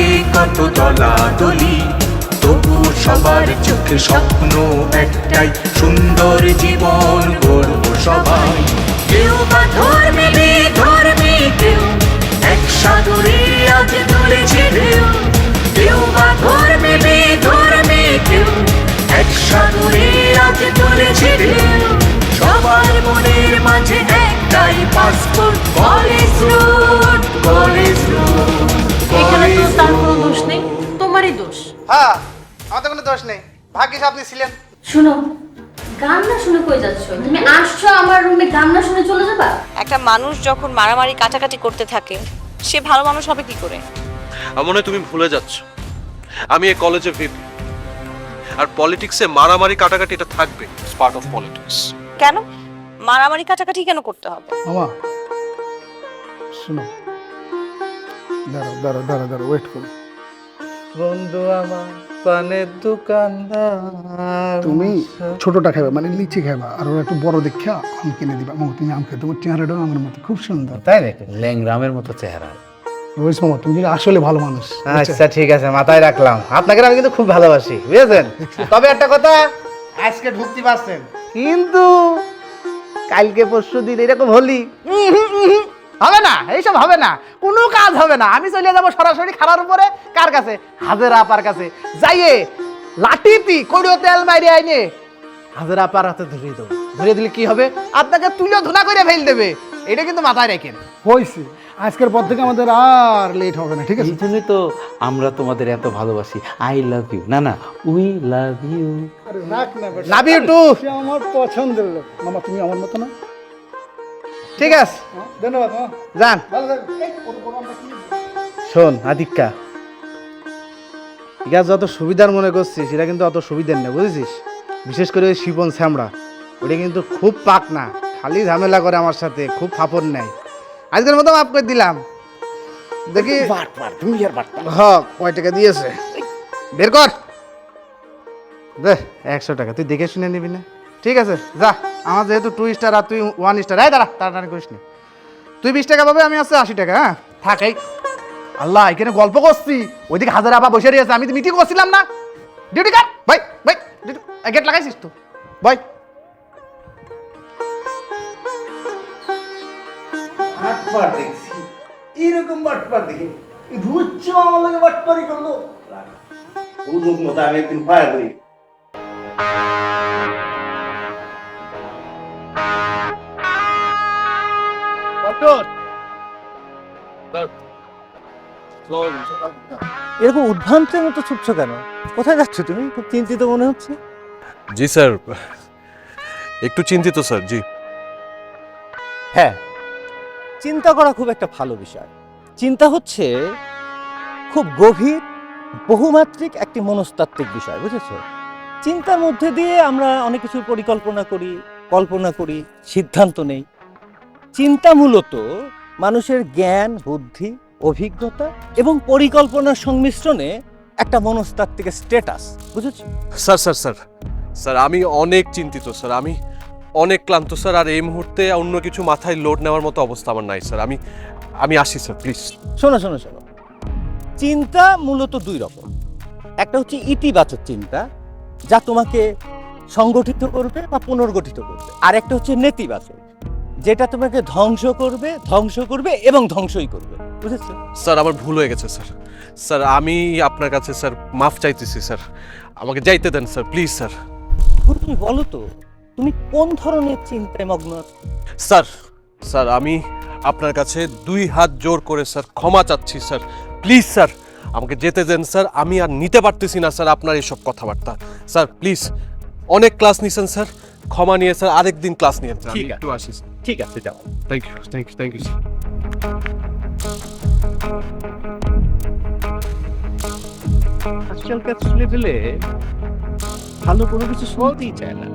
মাঝে কত তবু সবার চোখে স্বপ্ন একটাই, সুন্দর জীবন সবাই। কেউ বা ধর্মে ধর্মে কেউ, এক সাগরে আজ কেউ বা ধর্মে ধর্মে কেউ, এক আজ সবার মনের মাঝে একটাই পাসপোর্ট কলেজ দোষ? হ্যাঁ আমাদের কোনো দোষ নেই। ভাগ্যিস আপনি ছিলেন। শুনো গান না শুনে কই যাচ্ছ? তুমি আসছো আমার রুমে গান না শুনে চলে যাবা? একটা মানুষ যখন মারামারি কাটাকাটি করতে থাকে সে ভালো মানুষ হবে কি করে? আমার মনে হয় তুমি ভুলে যাচ্ছ। আমি এই কলেজে ভিপি। আর পলিটিক্সে মারামারি কাটাকাটি এটা থাকবে। পার্ট অফ পলিটিক্স কেন? মারামারি কাটাকাটি কেন করতে হবে? মামা শোনো। দাঁড়াও দাঁড়াও দাঁড়াও দাঁড়াও ওয়েট করো। বন্ধু আমার পানের দোকানদার তুমি ছোটটা খাবে মানে লিচি খাবা আর ওরা একটু বড় দেখা আম কিনে দিবা। মামা তুমি আম খাবে তোমার চেহারাটাও আমার মতো খুব সুন্দর। তাই নাকি? ল্যাংরামের মতো চেহারা। ওই মামা তুমি কিন্তু আসলে ভালো মানুষ আচ্ছা ঠিক আছে মাথায় রাখলাম। আপনাকে আমি কিন্তু খুব ভালোবাসি বুঝেছেন? তবে একটা কথা আজকে ঢুকতে পারছেন। কিন্তু কালকে পরশু দিন এরকম হলি। উম হুম, হুম, হবে না এইসব হবে না কোনো কাজ হবে না। আমি চলে যাব সরাসরি খারার উপরে কার কাছে? হাজের আপার কাছে। যাইয়ে লাঠিতি কড়িও তেল মাইরে আইনে। হাজের আপার হাতে ধরিয়ে দেবো ধরিয়ে দিলে কি হবে? আপনাকে তুলে ধুনা করে ফেল দেবে। এটা কিন্তু মাথায় রাখেন। হয়েছে আজকের পর থেকে আমাদের আর লেট হবে না ঠিক আছে? এই জন্যই তো আমরা তোমাদের এত ভালোবাসি। আই লাভ ইউ না না উই লাভ ইউ আরে রাখ না লাভ ইউ টু সে আমার পছন্দের লোক। মামা তুমি আমার মতো না? ঠিক আছে। হ্যাঁ, ধন্যবাদ যান। শোন আদিক্কা ইগা যত সুবিধার মনে করছিস সেটা কিন্তু অত সুবিধার না বুঝেছিস? বিশেষ করে ওই শিবন শ্যামড়া ওটা কিন্তু খুব পাক না খালি ঝামেলা করে আমার সাথে খুব ফাপড় নেয়। আজকের মতো মাফ করে দিলাম। দেখি হ কয় টাকা দিয়েছে? বের কর। দে একশো টাকা। তুই দেখে শুনে নিবি না? ঠিক আছে, যা। আমার যেহেতু টু স্টার আর তুই ওয়ান স্টার এই দাঁড়া, তাড়াতাড়ি করিস না। তুই বিশ টাকা পাবে, আমি আছে আশি টাকা হ্যাঁ? থাক আল্লাহ, এখানে গল্প করছি। ওইদিকে হাজার আবার বসে রয়েছে, আমি তো মিটিং করছিলাম না। ডিউটি কার ভাই ভাই গেট লাগাইছিস তো। ভাই। আমি একদিন ফায়ার করি এরকম উদ্ভ্রান্তের মতো ছুটছো কেন? কোথায় যাচ্ছ তুমি? খুব চিন্তিত মনে হচ্ছে? জি স্যার। একটু চিন্তিত স্যার জি। হ্যাঁ চিন্তা করা খুব একটা ভালো বিষয়। চিন্তা হচ্ছে খুব গভীর বহুমাত্রিক একটি মনস্তাত্ত্বিক বিষয় বুঝেছ? চিন্তার মধ্যে দিয়ে আমরা অনেক কিছুর পরিকল্পনা করি কল্পনা করি সিদ্ধান্ত নেই। চিন্তা মূলত মানুষের জ্ঞান বুদ্ধি অভিজ্ঞতা এবং পরিকল্পনার সংমিশ্রণে একটা মনস্তাত্ত্বিক স্ট্যাটাস বুঝেছ? স্যার স্যার স্যার স্যার আমি অনেক চিন্তিত স্যার আমি অনেক ক্লান্ত স্যার আর এই মুহূর্তে অন্য কিছু মাথায় লোড নেওয়ার মতো অবস্থা আমার নাই স্যার আমি আমি আসি স্যার প্লিজ শোনো শোনো শোনো। চিন্তা মূলত দুই রকম। একটা হচ্ছে ইতিবাচক চিন্তা যা তোমাকে সংগঠিত করবে বা পুনর্গঠিত করবে। আর একটা হচ্ছে নেতিবাচক। যেটা তোমাকে ধ্বংস করবে ধ্বংস করবে এবং ধ্বংসই করবে। বুঝেছ? স্যার আমার ভুল হয়ে গেছে স্যার। স্যার আমি আপনার কাছে স্যার মাফ চাইতেছি স্যার। আমাকে যাইতে দেন স্যার প্লিজ স্যার। তুমি বলো তো তুমি কোন ধরনের চিন্তায় মগ্ন? স্যার স্যার আমি আপনার কাছে দুই হাত জোর করে স্যার ক্ষমা চাচ্ছি স্যার। প্লিজ স্যার আমাকে যেতে দেন স্যার। আমি আর নিতে পারতেছি না স্যার আপনার এইসব কথাবার্তা। স্যার প্লিজ অনেক ক্লাস নিছেন স্যার। ক্ষমা নিয়ে স্যার আরেকদিন ক্লাস নিয়ে ঠিক আছে। একটু আসি ঠিক আছে যাও। Thank you thank you thank you sir আজকালকার ছেলে পেলে ভালো কোনো কিছু শুনতেই চায় না।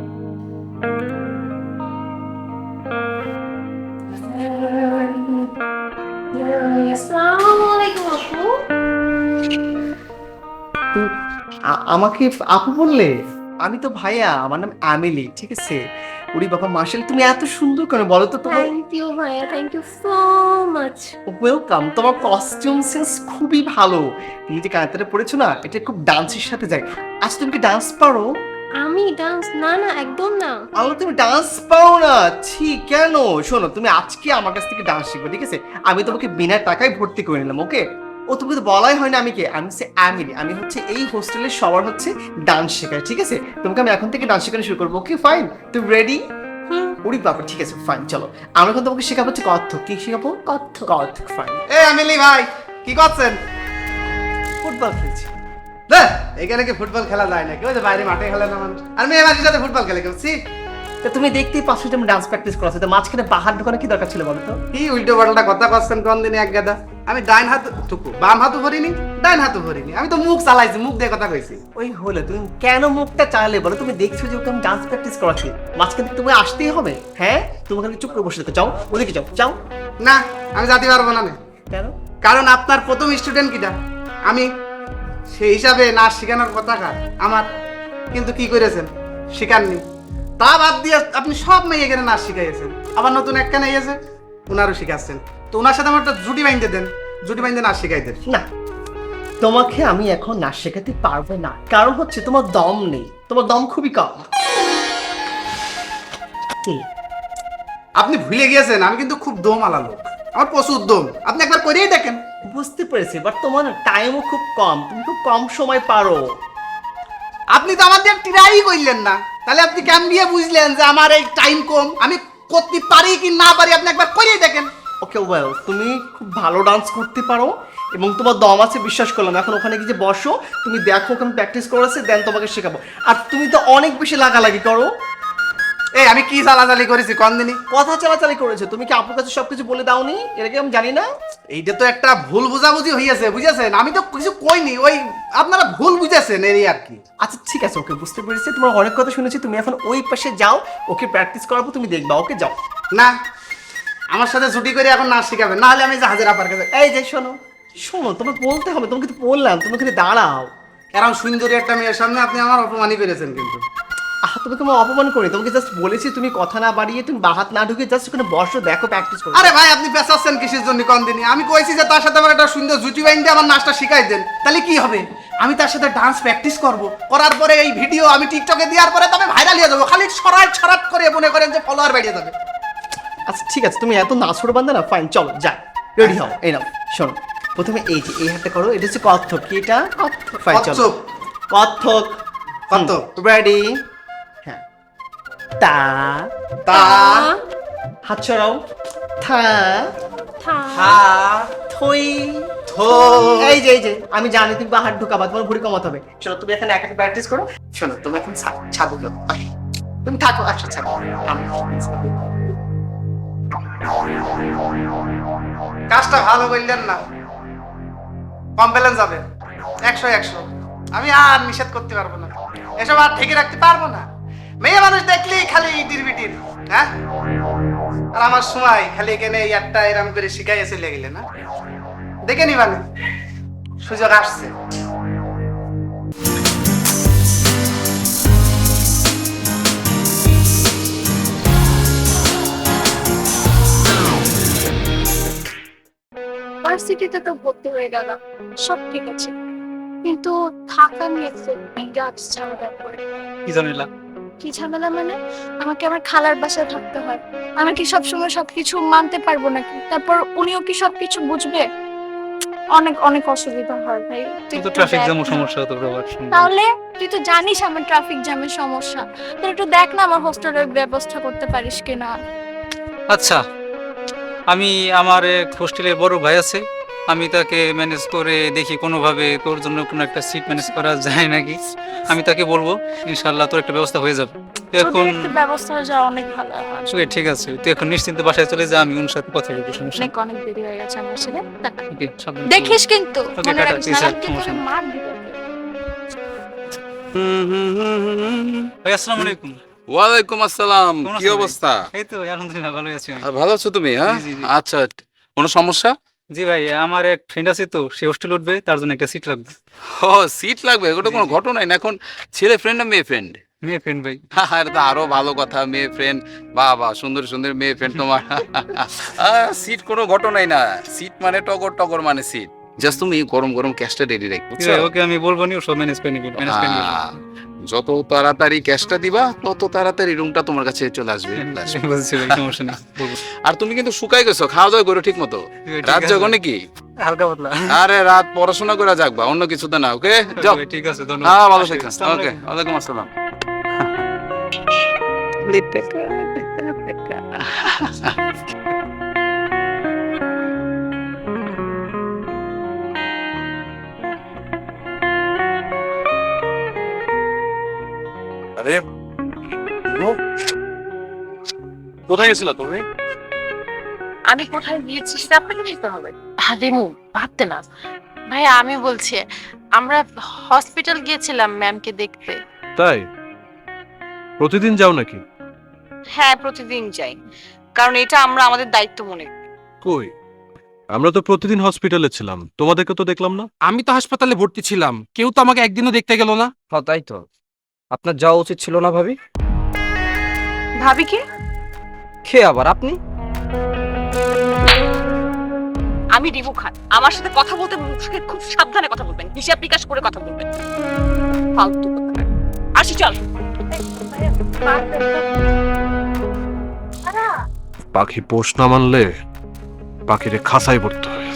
আসসালামু আলাইকুম আপু। আ- আমাকে আপু বললে? আমি তো ভাইয়া আমার নাম আমিলি ঠিক আছে? উরি বাবা মার্শাল তুমি এত সুন্দর করে বলো তো তোমার? থ্যাংক ইউ ভাইয়া thank you so much welcome তোমার কস্টিউম সেন্স খুবই ভালো। তুমি যে কানাতাটা পরেছো না এটা খুব ডান্সের সাথে যায়। আচ্ছা তুমি কি ডান্স পারো? আমি ডান্স না না একদম না। আল্লাহ তুমি ডান্স পাও না? ছি কেন? শোনো তুমি আজকে আমার কাছ থেকে ডান্স শিখবে ঠিক আছে? আমি তোমাকে বিনা টাকায় ভর্তি করে নিলাম ওকে ও তুমি তো বলাই হয় না আমি কে? আমি হচ্ছে আমির। আমি হচ্ছে এই হোস্টেলের সবার হচ্ছে ডান্স শেখায় ঠিক আছে? তোমাকে আমি এখন থেকে ডান্স শেখানো শুরু করব ওকে ফাইন তুমি রেডি ওরে বাবা ঠিক আছে ফাইন চলো। আমরা এখন তোমাকে শেখাবো হচ্ছে কত্থক কি শেখাবো? কথ্য কত্থক ফাইন এ আমিলি ভাই কি করছেন? ফুটবল খেলছি। দেখ এখানে কি ফুটবল খেলা যায় না কেউ বাইরে মাঠে খেলে না মানুষ। আর মেয়ে মানুষের সাথে ফুটবল খেলে কেউ? তা তুমি দেখতেই পাচ্ছ যে আমি ডান্স প্র্যাকটিস করাচ্ছি। তো মাঝখানে পাহাড় ঢোকানো কি দরকার ছিল বলো তো? কি উল্টো পাল্টা কথা করছেন কোন দিনে এক গাদা? আমি ডাইন হাত টুকু বাম হাতও ভরিনি ডাইন হাতও ভরিনি আমি তো মুখ চালাইছি মুখ দিয়ে কথা কইছি। ওই হলো তুমি কেন মুখটা চালালে বলো? তুমি দেখছ যে ওকে আমি ডান্স প্র্যাকটিস করাচ্ছি। মাঝখানে তুমি আসতেই হবে। হ্যাঁ? তুমি ওখানে চুপ করে বসে থাকো। যাও ওদিকে যাও যাও। না আমি যেতে পারব না নে। কেন? কারণ আপনার প্রথম স্টুডেন্ট কিটা? আমি। সেই হিসাবে নাচ শেখানোর কথা কার? আমার। কিন্তু কি করেছেন? শিখাননি। তা বাদ দিয়ে আপনি সব মেয়ে এখানে নাচ শিখাইয়েছেন আবার নতুন একখানে এসে ওনারও শিখাচ্ছেন। তো ওনার সাথে আমার একটা জুটি বাইন্ধে দেন জুটি বাইন্ধে নাচ শিখাই দেন। না তোমাকে আমি এখন নাচ শেখাতে পারব না কারণ হচ্ছে তোমার দম নেই তোমার দম খুবই কম। আপনি ভুলে গিয়েছেন আমি কিন্তু খুব দম আলা লোক আমার প্রচুর দম আপনি একবার করেই দেখেন। বুঝতে পেরেছি বাট তোমার টাইমও খুব কম তুমি খুব কম সময় পারো। আপনি তো আমাদের ট্রাই করলেন না। তাহলে আপনি দিয়ে বুঝলেন যে আমার এই টাইম কম? আমি করতে পারি কি না পারি আপনি একবার করিয়ে দেখেন। ওকে ওয়েল তুমি খুব ভালো ডান্স করতে পারো এবং তোমার দম আছে, বিশ্বাস করলাম। এখন ওখানে গিয়ে বসো, তুমি দেখো, ওখানে প্র্যাকটিস করেছে দেন তোমাকে শেখাবো। আর তুমি তো অনেক বেশি লাগালাগি করো। এই আমি কি চালাচালি করেছি? কোন দিনই? কথা চালাচালি করেছ। তুমি কি আপুর কাছে সবকিছু বলে দাওনি? আমি জানি না? এইটা তো একটা ভুল বুঝাবুঝি হইয়াছে বুঝেছেন? আমি তো কিছু কইনি ওই আপনারা ভুল বুঝেছেন এই আর কি। আচ্ছা ঠিক আছে ওকে বুঝতে পেরেছি। তোমার অনেক কথা শুনেছি তুমি এখন ওই পাশে যাও ওকে প্র্যাকটিস করাবো তুমি দেখবা ওকে যাও। না আমার সাথে ছুটি করে এখন নাচ শিখাবেন নাহলে আমি জাহাজের আপার কাছে এই যে শোনো শোনো তোমাকে বলতে হবে তোমাকে তো বললাম তুমি ওখানে দাঁড়াও। কারণ সুন্দরী একটা মেয়ের সামনে আপনি আমার অপমানই করেছেন কিন্তু। আহা তোমাকে আমি অপমান করি। তোমাকে জাস্ট বলেছি তুমি কথা না বাড়িয়ে তুমি বাহাত না ঢুকে জাস্ট ওখানে বসো দেখো প্র্যাকটিস করো। আরে ভাই আপনি পেঁচাচ্ছেন কিসের জন্য কোন দিনই? আমি কইছি যে তার সাথে আমার একটা সুন্দর জুটি বাইন্দে আমার নাচটা শিখাই দেন। তাহলে কি হবে? আমি তার সাথে ডান্স প্র্যাকটিস করব। করার পরে এই ভিডিও আমি টিকটকে দেওয়ার পরে তবে ভাইরাল হয়ে যাব। খালি সরাট সরাট করে মনে করেন যে ফলোয়ার বেড়ে যাবে। আচ্ছা ঠিক আছে তুমি এত নাচড় বান্ধে না ফাইন চলো যাই। রেডি হও এই নাও শোনো। প্রথমে এই যে এই হাতটা করো এটা হচ্ছে কত্থক কি এটা? কথ্য ফাইন চলো। কচ্ছপ কত্থক। কত্থক। রেডি তা তা। হাত ছড়াও থা। থা হা থই থো। এই যে এই যে আমি জানি তুমি বাহার ঢুকাবা তোমার ভুড়ি কমাতে হবে। শোনো তুমি এখানে একা প্র্যাকটিস করো। শোনো তুমি এখন ছাদে থাকো আসো ছাদে কাজটা ভালো করলেন না। কমপ্লেন যাবে একশো একশো। আমি আর নিষেধ করতে পারব না। এসব আর ঠেকে রাখতে পারব না। মেয়ে মানুষ দেখলেই খালি ইটির বিটির হ্যাঁ? আর আমার সময় খালি এখানে একটা এরম করে শিখাই চলে গেলে না? দেখে নিবানে সুযোগ আসছে। ভার্সিটিতে তো ভর্তি হয়ে গেলাম সব ঠিক আছে। কিন্তু থাকা নিয়ে বিরাট ঝামেলা করে। কি জানিলা? কি ঝামেলা মানে? আমাকে আমার খালার বাসায় থাকতে হয়। আমি কি সবসময় সবকিছু মানতে পারব নাকি? তারপর উনিও কি সবকিছু বুঝবে? অনেক অনেক অসুবিধা হয় ভাই। তুই তো ট্রাফিক জ্যাম সমস্যা পারে তাহলে তুই তো জানিস আমার ট্রাফিক জ্যামের সমস্যা। তুই একটু দেখ না আমার হোস্টেলের ব্যবস্থা করতে পারিস কিনা। আচ্ছা আমি আমার এক হোস্টেলের বড় ভাই আছে। আমি তাকে ম্যানেজ করে দেখি কোনোভাবে তোর জন্য কোনো একটা সিট ম্যানেজ করা যায় নাকি। আমি তাকে বলব ইনশাল্লাহ তোর একটা ব্যবস্থা হয়ে যাবে। এখন ব্যবস্থা হয়ে যাওয়া অনেক ভালো হয়। ঠিক আছে। তুই এখন নিশ্চিন্তে বাসায় চলে যা আমি ওর সাথে কথা বলব সমস্যা অনেক অনেক দেরি হয়ে গেছে আমার ছেলে। দেখিস কিন্তু মনে রাখিস। মার দিবে। আসসালামু আলাইকুম। ওয়ালাইকুম আসসালাম। কি অবস্থা? এই তো আলহামদুলিল্লাহ ভালো আছি ভালো আছো তুমি হ্যাঁ? জি। আচ্ছা। কোনো সমস্যা? জি ভাই আমার এক ফ্রেন্ড আছে তো সে হোস্টেল উঠবে তার জন্য একটা সিট লাগবে। ও সিট লাগবে ওটা কোনো ঘটনাই না এখন ছেলে ফ্রেন্ড না মেয়ে ফ্রেন্ড মেয়ে ফ্রেন্ড ভাই। আর তো আরও ভালো কথা মেয়ে ফ্রেন্ড বাহ বাহ সুন্দর সুন্দর মেয়ে ফ্রেন্ড তোমার। সিট কোনো ঘটনাই না সিট মানে টগর টগর মানে সিট জাস্ট তুমি গরম গরম ক্যাশটা রেডি রাখ বুঝছ? ওকে আমি বলব নি ও সব ম্যানেজ করে নিবো ম্যানেজ করে যত তাড়াতাড়ি ক্যাশটা দিবা তত তাড়াতাড়ি রুমটা তোমার কাছে চলে আসবে। সমস্যা নেই আর তুমি কিন্তু শুকাই গেছো খাওয়া দাওয়া করো ঠিক মতো। রাত। জাগো নাকি? হালকা পাতলা। আরে রাত পড়াশোনা করে যাকবা অন্য কিছুতে না ওকে? যাও। ঠিক আছে ধন্যবাদ। হ্যাঁ ভালো থেকো ওকে ওয়ালাইকুম আসসালাম। আরে। কোথায় গেছিল তুমি? আমি কোথায় গিয়েছি সেটা আপনাকে বলতে হবে। রেমু ভাবতে না। ভাইয়া আমি বলছি আমরা হসপিটাল গিয়েছিলাম ম্যামকে দেখতে। তাই? প্রতিদিন যাও নাকি? হ্যাঁ প্রতিদিন যাই। কারণ এটা আমরা আমাদের দায়িত্ব মনে করি। কই? আমরা তো প্রতিদিন হসপিটালে ছিলাম। তোমাদেরকে তো দেখলাম না। আমি তো হাসপাতালে ভর্তি ছিলাম। কেউ তো আমাকে একদিনও দেখতে গেল না। হ্যাঁ তাই তো। আপনার যাওয়া উচিত ছিল না ভাবি? ভাবি কি? কে আবার? আপনি? আমি রিভু খান। আমার সাথে কথা বলতে মুখে খুব সাবধানে কথা বলবেন। হিসাব বিকাশ করে কথা বলবেন। ফালতু কথা। আসি চল। পাখি পোষ না মানলে পাখিরে খাসায় পড়তে হয়।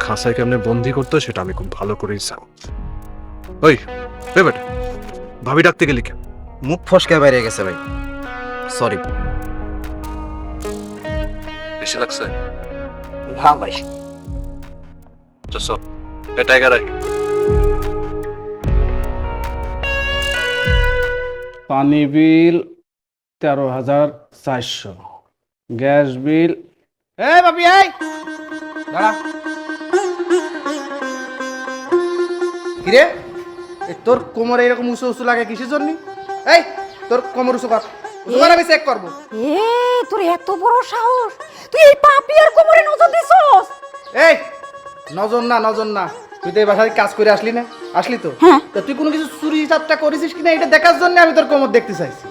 খাসায় কেমনে বন্দি করতে সেটা আমি খুব ভালো করেই জানি। ওই রে বেটা। ভাবি ডাকতে গেলি কেন? মুখ ফসকে বাইরে গেছে ভাই। সরি বেশি লাগছে? হ্যাঁ ভাই। চল। এটা এগারাই পানি বিল তেরো হাজার চারশো। Gas bill. এই বাপি এই! দাঁড়া। কিরে? তোর কোমরে এরকম উঁচু উঁচু লাগে কিসের জন্য? এই তোর কোমর উঁচু কর। উঁচু কর আমি চেক করব। এ তোর এত বড় সাহস। তুই এই আর কোমরে নজর দিছস? এই নজর না নজর না। তুই তো এই বাসায় কাজ করে আসলি না। আসলি তো? হ্যাঁ। তুই কোনো কিছু চুরি চাপটা করেছিস কিনা? এটা দেখার জন্য আমি তোর কোমর দেখতে চাইছি।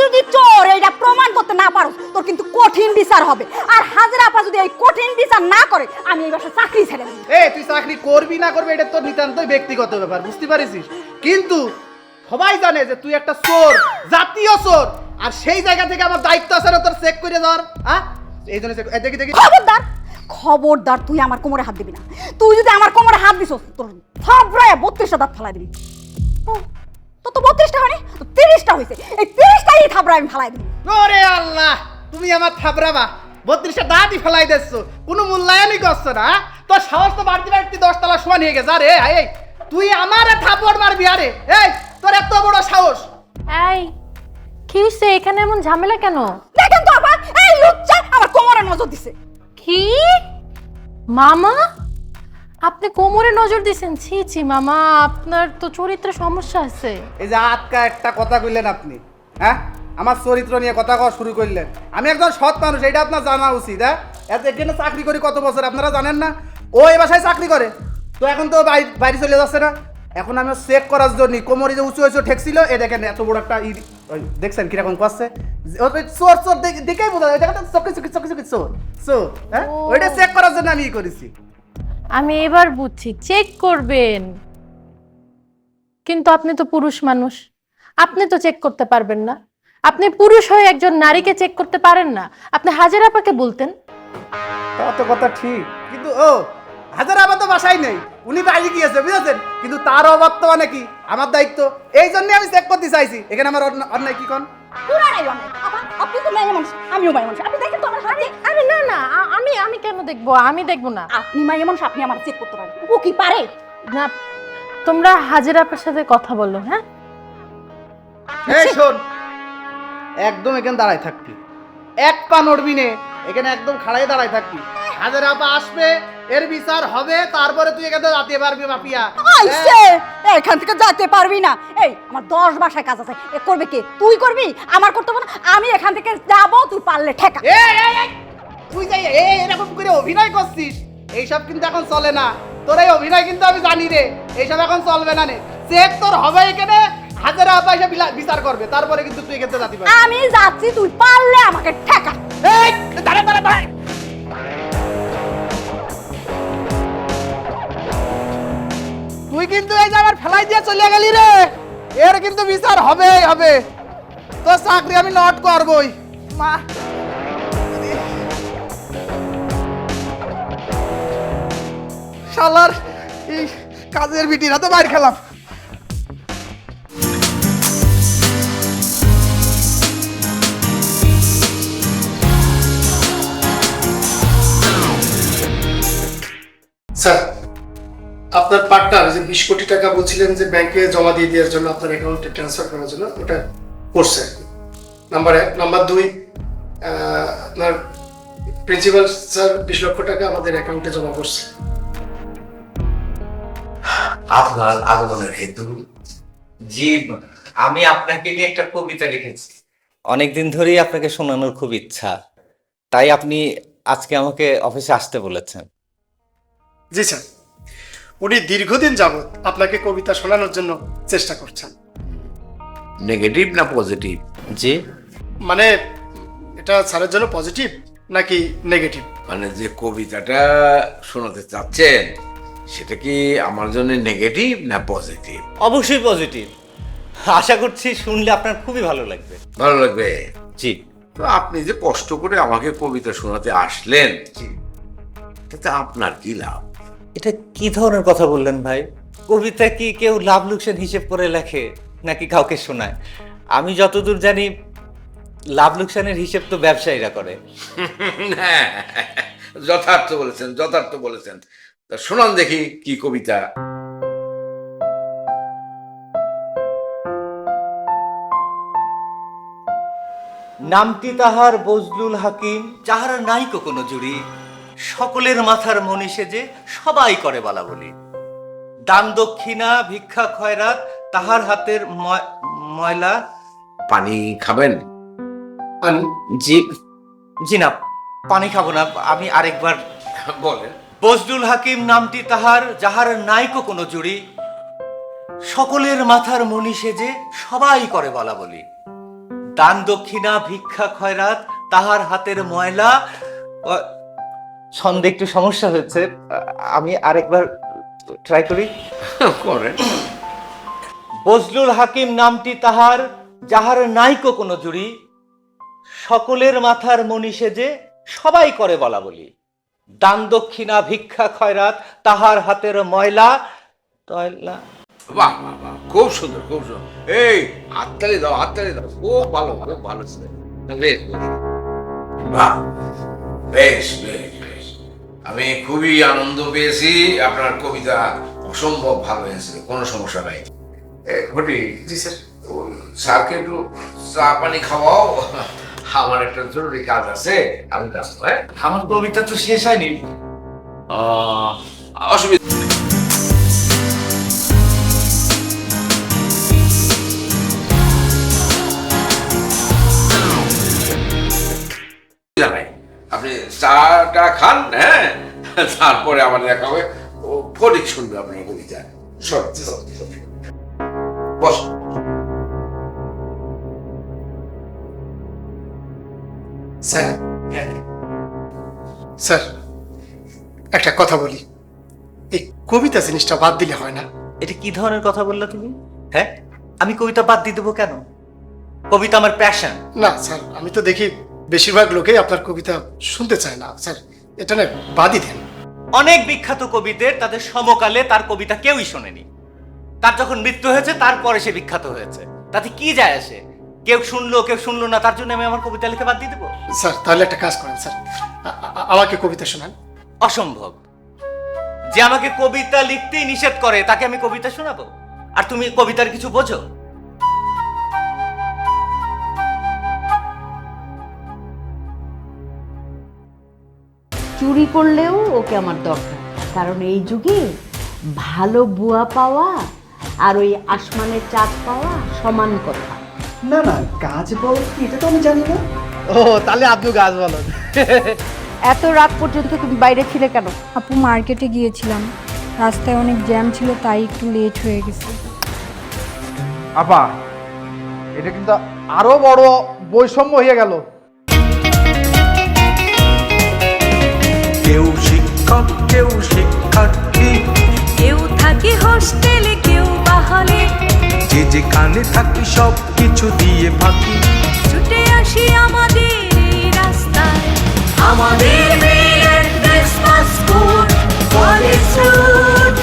যদি চোর এটা প্রমাণ করতে না পারো তোর কিন্তু কঠিন বিচার হবে। আর হাজার আপা যদি এই কঠিন বিচার না করে আমি এই বাসায় চাকরি ছেড়ে দেবো। এ তুই চাকরি করবি না করবি এটা তোর নিতান্তই ব্যক্তিগত ব্যাপার বুঝতে পারিস কিন্তু সবাই জানে যে তুই একটা চোর জাতীয় চোর আর সেই জায়গা থেকে আমার দায়িত্ব আছে না তোর চেক করে দেওয়ার হ্যাঁ? এই জন্য এই দেখি দেখি। খবরদার খবরদার তুই আমার কোমরে হাত দিবি না। তুই যদি আমার কোমরে হাত দিস তোর থাবড়ায় বত্রিশটা দাঁত ফেলাই দিবি। তোর তো বত্রিশটা হয়নি তো তিরিশটা হয়েছে। এই তিরিশটাই থাবড়ায় আমি ফেলাই দিবি। ওরে আল্লাহ তুমি আমার থাবরাবা বত্রিশটা দাঁতই ফেলাই দিচ্ছ। কোনো মূল্যায়নই করছ না হ্যাঁ? তোর সাহস তো বাড়তি বাড়তি দশতলা সমান হয়ে গেছে। আরে এই। তুই আমার থাপড় মারবি আরে। এই তোর এত বড় সাহস। এই কি হইছে? এখানে এমন ঝামেলা কেন? দেখেন তো আবার এই লুচ্চা আমার কোমরে নজর দিছে। কি? মামা? আপনি কোমরে নজর দিছেন? ছি ছি মামা আপনার তো চরিত্রে সমস্যা আছে। এই যে আটকা একটা কথা কইলেন আপনি হ্যাঁ? আমার চরিত্র নিয়ে কথা কওয়া শুরু করলেন আমি একজন সৎ মানুষ এটা আপনার জানা উচিত হ্যাঁ? এত এখানে চাকরি করি কত বছর আপনারা জানেন না? ও এই বাসায় চাকরি করে তো এখন তো বাইরে চলে যাচ্ছে না। এখন আমি চেক করার জন্য কোমরে যে উঁচু উঁচু ঠেকছিল এ দেখেন এত বড় একটা ই দেখছেন কীরকম করছে? চোর চোর দেখে- দেখেই বোঝা যায় দেখেন চোখে চোখে চোখে চোখে চোর চোর হ্যাঁ? ওইটা চেক করার জন্য আমি ই করেছি। আমি এবার বুঝছি চেক করবেন। কিন্তু আপনি তো পুরুষ মানুষ আপনি তো চেক করতে পারবেন না। আপনি পুরুষ হয়ে একজন নারীকে চেক করতে পারেন না। আপনি হাজার আপাকে বলতেন। তা তো কথা ঠিক কিন্তু ও হাজার আবার তো বাসায় নেই উনি বাইরে গিয়েছে বুঝেছেন? কিন্তু তার অবর্তমানে কি আমার দায়িত্ব। এই জন্য আমি চেক করতে চাইছি। এখানে আমার অন্য- অন্যায় কি কন? পুরাটাই অনেক আপা আপনি তো মাইয়া মানুষ আমিও মাইয়া মানুষ। আপনি দিয়ে- আরে না না আ- আমি আমি কেন দেখব? আমি দেখব না। আপনি মা এমন আপনি আমার চেক করতে পারেন ও কি পারে? না তোমরা হাজির আপার সাথে কথা বলো হ্যাঁ? এই শোন একদম এখানে দাঁড়ায় থাকবি। এক পা নড়বি নে এখানে একদম খাড়ায় দাঁড়ায় থাকবি। হাজার আপা আসবে এর বিচার হবে তারপরে তুই এখানে যেতে পারবি বাপিয়া আইসে এখান থেকে যেতে পারবি না। এই আমার দশ বাসায় কাজ আছে। এ করবে কে? তুই করবি? আমার করতে হবে না। আমি এখান থেকে যাব তুই পারলে ঠেকা। এই, এই, এই, তুই যাই এই এরকম করে অভিনয় করছিস? এইসব কিন্তু এখন চলে না। তোর এই অভিনয় কিন্তু আমি জানি রে। এইসব এখন চলবে না রে চেক তোর হবে এখানে। হাজারা পয়সা বিলা- বিচার করবে। তারপরে কিন্তু তুই এখান থেকে যাতে পারবি। আমি যাচ্ছি তুই পারলে আমাকে ঠেকা। এই, দাঁড়া দাঁড়া দাঁড়া। তুই কিন্তু এই যে আমার ফেলাই দিয়ে চলে গেলি রে। এর কিন্তু বিচার হবেই, হবে। তোর চাকরি আমি নট করবই। মা। শালার এই কাজের বিটিরা তো বাইর খেলাম। আপনার পার্টনার যে বিশ কোটি টাকা বলছিলেন যে ব্যাংকে জমা দিয়ে দেওয়ার জন্য আপনার অ্যাকাউন্টে ট্রান্সফার করার জন্য ওটা করছে নাম্বার এক নাম্বার দুই আপনার প্রিন্সিপাল স্যার বিশ লক্ষ টাকা আমাদের অ্যাকাউন্টে জমা করছে। আপনার আগমনের হেতু জি আমি আপনাকে নিয়ে একটা কবিতা লিখেছি। অনেকদিন ধরেই আপনাকে শোনানোর খুব ইচ্ছা তাই আপনি আজকে আমাকে অফিসে আসতে বলেছেন। জি স্যার। উনি দীর্ঘদিন যাবৎ আপনাকে কবিতা শোনানোর জন্য চেষ্টা করছেন। নেগেটিভ না পজিটিভ জি। মানে এটা স্যারের জন্য পজিটিভ নাকি নেগেটিভ মানে যে কবিতাটা শোনাতে চাচ্ছেন সেটা কি আমার জন্য নেগেটিভ না পজিটিভ অবশ্যই পজিটিভ আশা করছি শুনলে আপনার খুবই ভালো লাগবে। ভালো লাগবে? জি। তো আপনি যে কষ্ট করে আমাকে কবিতা শোনাতে আসলেন জি। তাতে আপনার কি লাভ? এটা কি ধরনের কথা বললেন ভাই? কবিতা কি কেউ লাভ লোকসান হিসেব করে লেখে নাকি কাউকে শোনায়? আমি যতদূর জানি লাভ লোকসানের হিসেব তো ব্যবসায়ীরা করে। হ্যাঁ, যথার্থ বলেছেন যথার্থ বলেছেন। তা শোনান দেখি কি কবিতা। নামটি তাহার বজলুল হাকিম যাহার নাই কোনো জুড়ি। সকলের মাথার মনি সেজে সবাই করে বলা বলি দান দক্ষিণা ভিক্ষা খয়রাত তাহার হাতের ময়- ময়লা। পানি খাবেন? পানি? জি জি না পানি খাব না আমি আরেকবার বলেন। বজলুল হাকিম নামটি তাহার যাহার নাইকো কোনো জুড়ি। সকলের মাথার মনি সেজে সবাই করে বলা বলি দান দক্ষিণা ভিক্ষা খয়রাত তাহার হাতের ময়লা ছন্দে একটু সমস্যা হয়েছে আমি আরেকবার ট্রাই করি। করেন। বজলুল হাকিম নামটি তাহার যাহার নাইকো কোনো জুড়ি। সকলের মাথার মনি সেজে সবাই করে বলা বলি। দান দক্ষিণা ভিক্ষা খয়রাত তাহার হাতের ময়লা তয়লা। বাহ বাহ বাহ খুব সুন্দর খুব সুন্দর। এই হাততালি দাও হাততালি দাও। খুব ভালো খুব ভালো ছিল। বেশ বেশ। বাহ বেশ বেশ। আমি খুবই আনন্দ পেয়েছি। আপনার কবিতা অসম্ভব ভালো হয়েছে কোনো সমস্যা নাই। ঘটি জি স্যার। স্যারকে একটু চা পানি খাওয়াও। আমার একটা জরুরি কাজ আছে আমি ব্যস্ত হ্যাঁ? আমার কবিতা তো শেষ হয়নি। অসুবিধা চাটা খান হ্যাঁ? তারপরে আমার দেখা হবে। ফটিক শুনবে আপনার কবিতা সব বস। স্যার স্যার একটা কথা বলি। এই কবিতা জিনিসটা বাদ দিলে হয় না। এটা কি ধরনের কথা বললে তুমি? হ্যাঁ? আমি কবিতা বাদ দিয়ে দেবো কেন? কবিতা আমার প্যাশন না স্যার আমি তো দেখি বেশিরভাগ লোকেই আপনার কবিতা শুনতে চায় না স্যার। এটা না বাদই দেন। অনেক বিখ্যাত কবিদের তাদের সমকালে তার কবিতা কেউই শোনেনি। তার যখন মৃত্যু হয়েছে তারপরে সে বিখ্যাত হয়েছে। তাতে কি যায় আসে? কেউ শুনলো কেউ শুনলো না তার জন্য আমি আমার কবিতা লিখে বাদ দিয়ে দেবো? স্যার তাহলে একটা কাজ করেন স্যার। আমাকে কবিতা শোনান। অসম্ভব। যে আমাকে কবিতা লিখতেই নিষেধ করে তাকে আমি কবিতা শোনাবো? আর তুমি কবিতার কিছু বোঝো? চুরি করলেও ওকে আমার দরকার। কারণ এই যুগে ভালো বুয়া পাওয়া আর ওই আসমানের চাঁদ পাওয়া সমান কথা। না না কাজ বল এটা তো আমি জানি না। ও তাহলে আপনি গাছ বলো এত রাত পর্যন্ত তুমি বাইরে ছিলে কেন? আপু মার্কেটে গিয়েছিলাম। রাস্তায় অনেক জ্যাম ছিল তাই একটু লেট হয়ে গেছে। আপা এটা কিন্তু আরও বড় বৈষম্য হয়ে গেল। সব কেউ শিক্ষার্থী। কেউ থাকি হোস্টেলে কেউ বা যে যে যেখানে থাকি সব কিছু দিয়ে ফাঁকি ছুটে আসি আমাদের এই রাস্তায়। আমাদের মেয়ের ক্রিসমাস ফুড কলেজ রুট